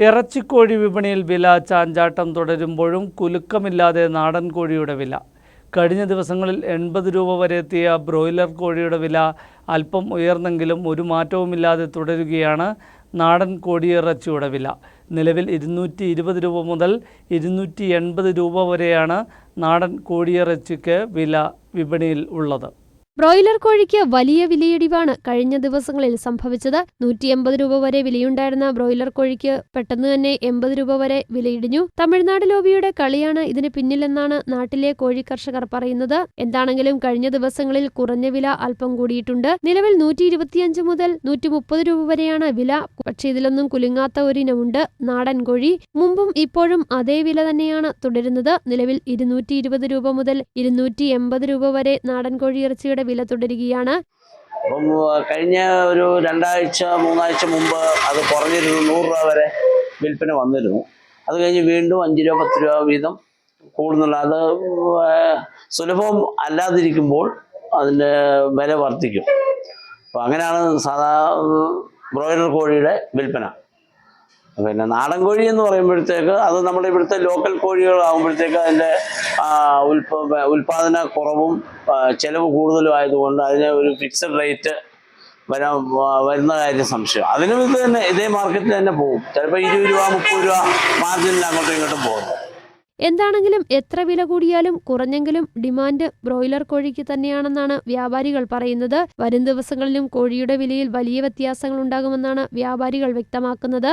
ഇറച്ചിക്കോഴി വിപണിയിൽ വില ചാഞ്ചാട്ടം തുടരുമ്പോഴും കുലുക്കമില്ലാതെ നാടൻ കോഴിയുടെ വില. കഴിഞ്ഞ ദിവസങ്ങളിൽ എൺപത് രൂപ വരെ എത്തിയ ബ്രോയിലർ കോഴിയുടെ വില അല്പം ഉയർന്നെങ്കിലും ഒരു മാറ്റവുമില്ലാതെ തുടരുകയാണ് നാടൻ കോഴിയിറച്ചിയുടെ വില. നിലവിൽ ഇരുന്നൂറ്റി ഇരുപത് രൂപ മുതൽ ഇരുന്നൂറ്റി എൺപത് രൂപ വരെയാണ് നാടൻ കോഴിയിറച്ചിക്ക് വില വിപണിയിൽ ഉള്ളത്. ബ്രോയിലർ കോഴിക്ക് വലിയ വിലയിടിവാണ് കഴിഞ്ഞ ദിവസങ്ങളിൽ സംഭവിച്ചത്. നൂറ്റി എൺപത് രൂപ വരെ വിലയുണ്ടായിരുന്ന ബ്രോയിലർ കോഴിക്ക് പെട്ടെന്ന് തന്നെ എൺപത് രൂപ വരെ വിലയിടിഞ്ഞു. തമിഴ്നാട് ലോബിയുടെ കളിയാണ് ഇതിന് പിന്നിലെന്നാണ് നാട്ടിലെ കോഴി കർഷകർ പറയുന്നത്. എന്താണെങ്കിലും കഴിഞ്ഞ ദിവസങ്ങളിൽ കുറഞ്ഞ വില അല്പം കൂടിയിട്ടുണ്ട്. നിലവിൽ നൂറ്റി ഇരുപത്തിയഞ്ച് മുതൽ നൂറ്റി മുപ്പത് രൂപ വരെയാണ് വില. പക്ഷേ ഇതിലൊന്നും കുലുങ്ങാത്ത ഒരിനമുണ്ട് നാടൻ കോഴി. മുമ്പും ഇപ്പോഴും അതേ വില തന്നെയാണ് തുടരുന്നത്. നിലവിൽ ഇരുന്നൂറ്റി രൂപ മുതൽ ഇരുന്നൂറ്റി രൂപ വരെ നാടൻ കോഴി ഇറച്ചിയുടെ വില തുടരുകയാണ്. കഴിഞ്ഞ ഒരു രണ്ടാഴ്ച മൂന്നാഴ്ച മുമ്പ് അത് കുറഞ്ഞിരുന്നു നൂറ് രൂപ വരെ വിൽപ്പന വന്നിരുന്നു. അത് കഴിഞ്ഞ് വീണ്ടും അഞ്ച് രൂപ പത്ത് രൂപ വീതം കൂടുന്നുള്ള അത് സുലഭം അല്ലാതിരിക്കുമ്പോൾ അതിന്റെ വില വർദ്ധിക്കും. അപ്പം അങ്ങനെയാണ് സാധാ ബ്രോയിലർ കോഴിയുടെ വിൽപ്പന. പിന്നെ നാടൻ കോഴി എന്ന് പറയുമ്പോഴത്തേക്ക് അത് നമ്മുടെ ഇവിടുത്തെ ലോക്കൽ കോഴികളാകുമ്പോഴത്തേക്ക് അതിന്റെ ഉൽപ്പ ഉൽപാദന കുറവും ചെലവ് കൂടുതലും ആയതുകൊണ്ട് അതിന് ഒരു ഫിക്സഡ് റേറ്റ് വരാൻ വരുന്ന കാര്യം സംശയം. അതിനും ഇത് തന്നെ ഇതേ മാർക്കറ്റിൽ തന്നെ പോകും. ചിലപ്പോൾ ഇരുപത് രൂപ മുപ്പത് രൂപ മാർജിനിൽ അങ്ങോട്ടും ഇങ്ങോട്ടും പോകുന്നു എന്താണെങ്കിലും എത്ര വില കൂടിയാലും കുറഞ്ഞെങ്കിലും ഡിമാൻഡ് ബ്രോയിലർ കോഴിക്ക് തന്നെയാണെന്നാണ് വ്യാപാരികൾ പറയുന്നത്. വരും ദിവസങ്ങളിലും കോഴിയുടെ വിലയിൽ വലിയ വ്യത്യാസങ്ങൾ ഉണ്ടാകുമെന്നാണ് വ്യാപാരികൾ വ്യക്തമാക്കുന്നത്.